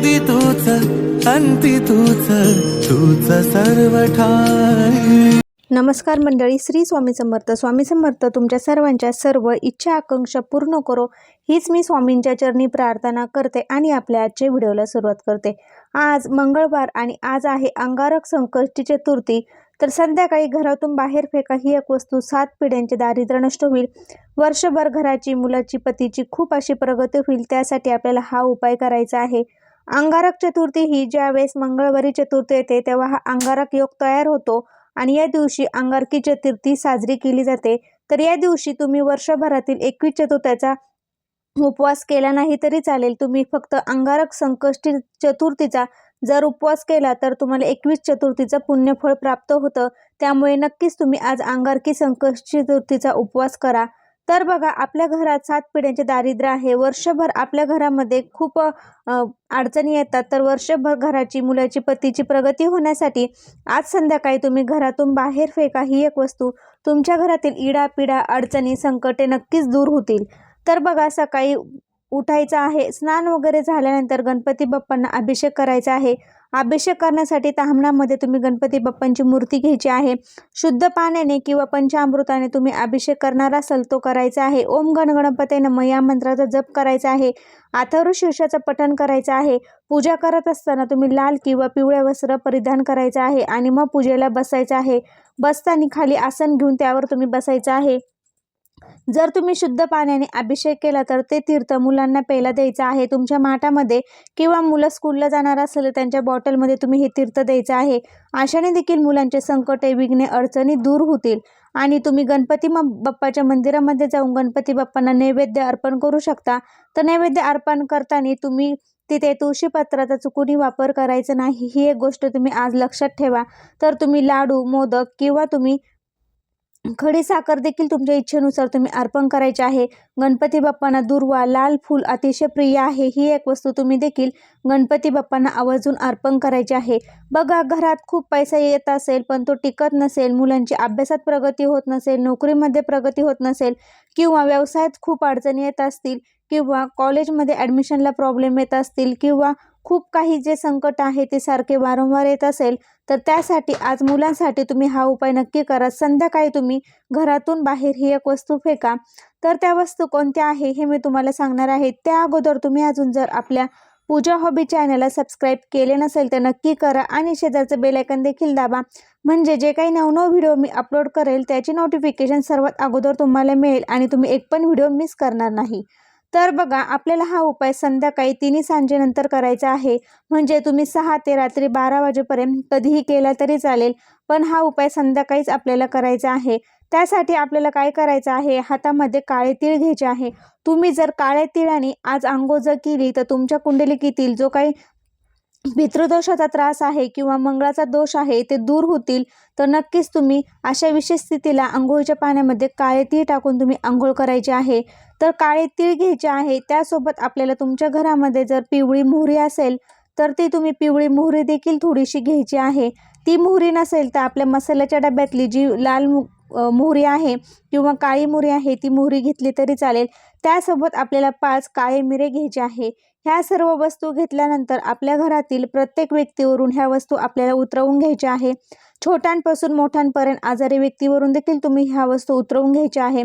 आधी तूच अंती तूच तूच सर्व ठाई नमस्कार मंडळी श्री स्वामी समर्थ. स्वामी समर्थ तुमच्या सर्वांच्या सर्व इच्छा आकांक्षा पूर्ण करो. हीच मी स्वामींच्या चरणी प्रार्थना करते आणि आपल्या आजच्या व्हिडिओला सुरुवात करते. आज मंगळवार आणि आज आहे अंगारक संकष्टी चतुर्थी. तर संध्याकाळी घरातून बाहेर फेका ही एक वस्तू सात पिढ्यांचे दारिद्र्य नष्ट होईल. वर्षभर घराची मुलाची पतीची खूप अशी प्रगती होईल त्यासाठी आपल्याला हा उपाय करायचा आहे. अंगारक चतुर्थी ही ज्यावेळेस मंगळवारी चतुर्थी येते तेव्हा हा अंगारक योग तयार होतो आणि या दिवशी अंगारकी चतुर्थी साजरी केली जाते. तर या दिवशी तुम्ही वर्षभरातील एकवीस चतुर्थ्याचा उपवास केला नाही तरी चालेल. तुम्ही फक्त अंगारक संकष्टी चतुर्थीचा जर उपवास केला तर तुम्हाला एकवीस चतुर्थीचं पुण्यफळ प्राप्त होतं. त्यामुळे नक्कीच तुम्ही आज अंगारकी संकष्टी चतुर्थीचा उपवास करा. तर बघा आपल्या घरात सात पिढ्यांचे दारिद्र्य आहे. वर्षभर आपल्या घरामध्ये खूप अडचणी येतात. तर वर्षभर घराची मुलाची पतीची प्रगती होण्यासाठी आज संध्याकाळी तुम्ही घरातून बाहेर फेका ही एक वस्तू. तुमच्या घरातील इडा पिडा अडचणी संकटे नक्कीच दूर होतील. तर बघा सकाळी उठायचं आहे स्नान वगैरे झाल्यानंतर गणपती बाप्पांना अभिषेक करायचा आहे. अभिषेक करण्यासाठी तांबणामध्ये तुम्ही गणपती बाप्पांची मूर्ती घ्यायची आहे. शुद्ध पाण्याने किंवा पंचामृताने तुम्ही अभिषेक करणार असाल तो करायचा आहे. ओम गण नम या मंत्राचा जप करायचा आहे. अथर्व शीर्षाचं पठण करायचं आहे. पूजा करत असताना तुम्ही लाल किंवा पिवळ्या वस्त्र परिधान करायचं आहे आणि मग पूजेला बसायचं आहे. बसताना खाली आसन घेऊन त्यावर तुम्ही बसायचं आहे. जर तुम्ही शुद्ध पाण्याने अभिषेक केला तर ते तीर्थ मुलांना प्यायला द्यायचं आहे. तुमच्या माठामध्ये किंवा मुलं स्कूलला जाणार असेल तर त्यांच्या बॉटलमध्ये तुम्ही हे तीर्थ द्यायचं आहे. अशाने देखील मुलांचे संकटे विघ्ने अडचणी दूर होतील. आणि तुम्ही गणपती बाप्पाच्या मंदिरामध्ये जाऊन गणपती बाप्पांना नैवेद्य अर्पण करू शकता. तर नैवेद्य अर्पण करताना तुम्ही तिथे तुळशीपत्राचा चुकूनही वापर करायचा नाही. ही एक गोष्ट तुम्ही आज लक्षात ठेवा. तर तुम्ही लाडू मोदक किंवा तुम्ही खडी साखर देखील तुमच्या इच्छेनुसार तुम्ही अर्पण करायचे आहे. गणपती बाप्पांना दुर्वा लाल फूल अतिशय प्रिय आहे. ही एक वस्तू तुम्ही देखील गणपती बाप्पांना आवर्जून अर्पण करायची आहे. बघा घरात खूप पैसा येत असेल पण तो टिकत नसेल मुलांची अभ्यासात प्रगती होत नसेल नोकरीमध्ये प्रगती होत नसेल किंवा व्यवसायात खूप अडचणी येत असतील किंवा कॉलेजमध्ये ॲडमिशनला प्रॉब्लेम येत असतील किंवा खूप काही जे संकट आहे ते सारखे वारंवार येत असेल तर त्यासाठी आज मुलांसाठी तुम्ही हा उपाय नक्की करा. संध्याकाळी तुम्ही घरातून बाहेर ही एक वस्तू फेका. तर त्या वस्तू कोणत्या आहे हे मी तुम्हाला सांगणार आहे. त्या अगोदर तुम्ही अजून जर आपल्या पूजा हॉबी चॅनलला सबस्क्राईब केले नसेल तर नक्की करा आणि शेजारचं बेलायकन देखील दाबा. म्हणजे जे काही नवनव व्हिडिओ मी अपलोड करेल त्याची नोटिफिकेशन सर्वात अगोदर तुम्हाला मिळेल आणि तुम्ही एक पण व्हिडिओ मिस करणार नाही. तर बघा आपल्याला हा उपाय संध्याकाळी तिन्ही सांजेनंतर करायचा आहे. म्हणजे तुम्ही सहा ते रात्री बारा वाजेपर्यंत कधीही केला तरी चालेल पण हा उपाय संध्याकाळीच आपल्याला करायचा आहे. त्यासाठी आपल्याला काय करायचं आहे? हातामध्ये काळे तीळ घ्यायचे आहे. तुम्ही जर काळ्या तिळाने आज आंघोळ जर केली तर तुमच्या कुंडलिकीतील जो काही पितृदोषाचा त्रास आहे किंवा मंगळाचा दोष आहे ते दूर होतील तर नक्कीच तुम्ही अशा विशेष स्थितीला आंघोळीच्या पाण्यामध्ये काळे तीळ टाकून तुम्ही आंघोळ करायची आहे. तर काळे तीळ घ्यायचे आहे त्यासोबत आपल्याला तुमच्या घरामध्ये जर पिवळी मोहरी असेल तर ती तुम्ही पिवळी मोहरी देखील थोडीशी घ्यायची आहे. ती मोहरी नसेल तर आपल्या मसाल्याच्या डब्यातली जी लाल मोहरी आहे किंवा काळी मोहरी आहे ती मोहरी घेतली तरी चालेल. त्यासोबत आपल्याला पाच काळे मिरे घ्यायचे आहे. ह्या सर्व वस्तू घेतल्यानंतर आपल्या घरातील प्रत्येक व्यक्तीवरून ह्या वस्तू आपल्याला उतरवून घ्यायच्या आहे. छोट्यांपासून मोठ्यांपर्यंत आजारी व्यक्तीवरून देखील तुम्ही ह्या वस्तू उतरवून घ्यायच्या आहे.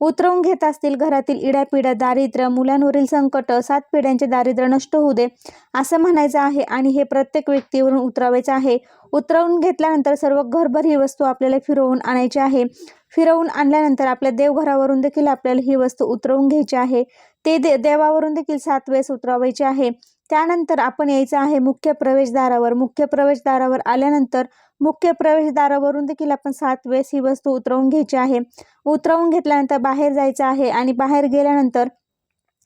उतरवून घेत असतील घरातील इडापिडा दारिद्र्य मुलांवरील संकट सात पिढ्यांचे दारिद्र्य नष्ट होऊ दे असं म्हणायचं आहे आणि हे प्रत्येक व्यक्तीवरून उतरवायचं आहे. उतरवून घेतल्यानंतर सर्व घरभर ही वस्तू आपल्याला फिरवून आणायची आहे. फिरवून आणल्यानंतर आपल्या देवघरावरून देखील आपल्याला ही वस्तू उतरवून घ्यायची आहे. ते दे देवावरून देखील सात वेळेस उतरवायचे आहे. त्यानंतर आपण यायचं आहे मुख्य प्रवेशद्वारावर. मुख्य प्रवेशद्वारावर आल्यानंतर मुख्य प्रवेशद्वारावरून देखील आपण सात वेळेस ही वस्तू उतरवून घ्यायची आहे. उतरवून घेतल्यानंतर बाहेर जायचं आहे आणि बाहेर गेल्यानंतर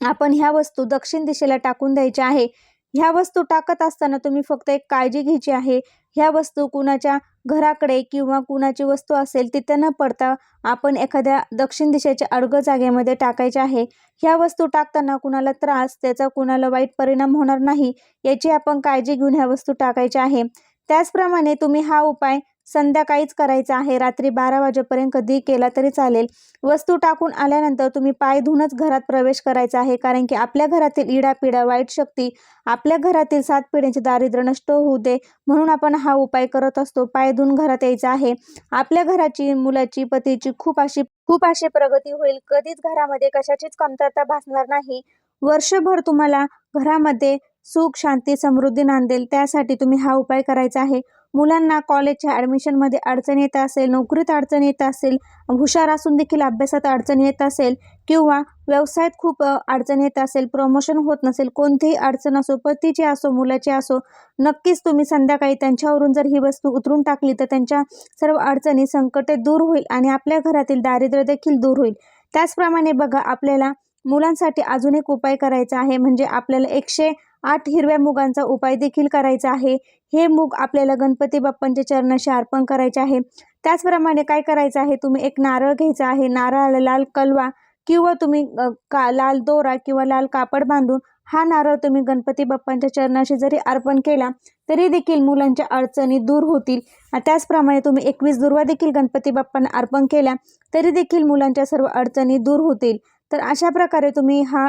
आपण ह्या वस्तू दक्षिण दिशेला टाकून द्यायच्या आहे. ह्या वस्तू टाकत असताना तुम्ही फक्त एक काळजी घ्यायची आहे. ह्या वस्तू कुणाच्या घराकडे किंवा कुणाची वस्तू असेल तिथे न पडता आपण एखाद्या दक्षिण दिशेच्या अडगं जागेमध्ये टाकायचे आहे. ह्या वस्तू टाकताना कुणाला त्रास त्याचा कुणाला वाईट परिणाम होणार नाही याची आपण काळजी घेऊन ह्या वस्तू टाकायच्या आहे. त्याचप्रमाणे तुम्ही हा उपाय संध्याकाळीच करायचं आहे. रात्री बारा वाजेपर्यंत कधी केला तरी चालेल. वस्तू टाकून आल्यानंतर तुम्ही पाय धुवूनच घरात प्रवेश करायचा आहे. कारण की आपल्या घरातील इडापिडा वाईट शक्ती आपल्या घरातील सात पिढ्यांचे दारिद्र्य नष्ट होऊ दे म्हणून आपण हा उपाय करत असतो. पाय धुवून घरात यायचा आहे. आपल्या घराची मुलाची पतीची खूप अशी खूप अशी प्रगती होईल. कधीच घरामध्ये कशाचीच कमतरता भासणार नाही. वर्षभर तुम्हाला घरामध्ये सुख शांती समृद्धी नांदेल. त्यासाठी तुम्ही हा उपाय करायचा आहे. मुलांना कॉलेजच्या ॲडमिशनमध्ये अडचण येत असेल नोकरीत अडचण येत असेल हुशार असून देखील अभ्यासात अडचण येत असेल किंवा व्यवसायात खूप अडचण येत असेल प्रमोशन होत नसेल कोणतीही अडचण असो पतीची असो मुलाची असो नक्कीच तुम्ही संध्याकाळी त्यांच्यावरून जर ही वस्तू उतरून टाकली तर त्यांच्या सर्व अडचणी संकटे दूर होईल आणि आपल्या घरातील दारिद्र्य देखील दूर होईल. त्याचप्रमाणे बघा आपल्याला मुलांसाठी अजून एक उपाय करायचा आहे म्हणजे आपल्याला एकशे आठ हिरव्या मुगांचा उपाय देखील करायचा आहे हे मूग आपल्याला गणपती बाप्पांच्या चरणाशी अर्पण करायचे आहे. त्याचप्रमाणे काय करायचं आहे? तुम्ही एक नारळ घ्यायचा आहे. नारळाला लाल कलवा किंवा तुम्ही का लाल दोरा किंवा लाल कापड बांधून हा नारळ तुम्ही गणपती बाप्पांच्या चरणाशी जरी अर्पण केला तरी देखील मुलांच्या अडचणी दूर होतील. त्याचप्रमाणे तुम्ही एकवीस दुर्वा देखील गणपती बाप्पांना अर्पण केल्या तरी देखील मुलांच्या सर्व अडचणी दूर होतील. तर अशा प्रकारे तुम्ही हा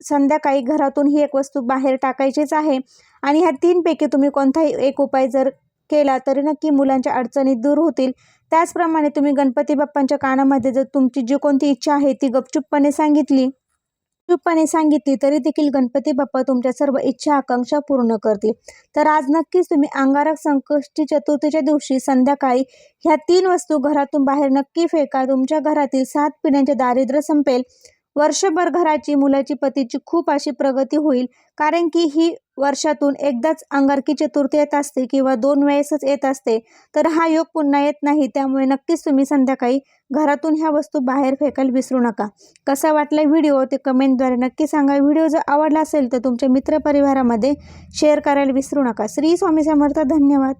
संध्याकाळी घरातून ही एक वस्तू बाहेर टाकायचीच आहे. आणि ह्या तीनपैकी तुम्ही कोणताही एक उपाय जर केला तरी नक्की मुलांच्या अडचणी दूर होतील. त्याचप्रमाणे तुम्ही गणपती बाप्पांच्या कानामध्ये जर तुमची जी कोणती इच्छा आहे ती गपचूपपणे सांगितली चुपपणे सांगितली तरी देखील गणपती बाप्पा तुमच्या सर्व इच्छा आकांक्षा पूर्ण करतील. तर आज नक्कीच तुम्ही अंगारक संकष्टी चतुर्थीच्या दिवशी संध्याकाळी ह्या तीन वस्तू घरातून बाहेर नक्की फेका. तुमच्या घरातील सात पिढ्यांचे दारिद्र्य संपेल. वर्षभर घराची मुलाची पतीची खूप अशी प्रगती होईल. कारण की ही वर्षातून एकदाच अंगारकी चतुर्थी येत असते किंवा दोन वेळेसच येत असते तर हा योग पुन्हा येत नाही. त्यामुळे नक्कीच तुम्ही संध्याकाळी घरातून ह्या वस्तू बाहेर फेकायला विसरू नका. कसा वाटला व्हिडिओ ते कमेंटद्वारे नक्की सांगा. व्हिडिओ जर आवडला असेल तर तुमच्या मित्रपरिवारामध्ये शेअर करायला विसरू नका. श्री स्वामी समर्थ. धन्यवाद.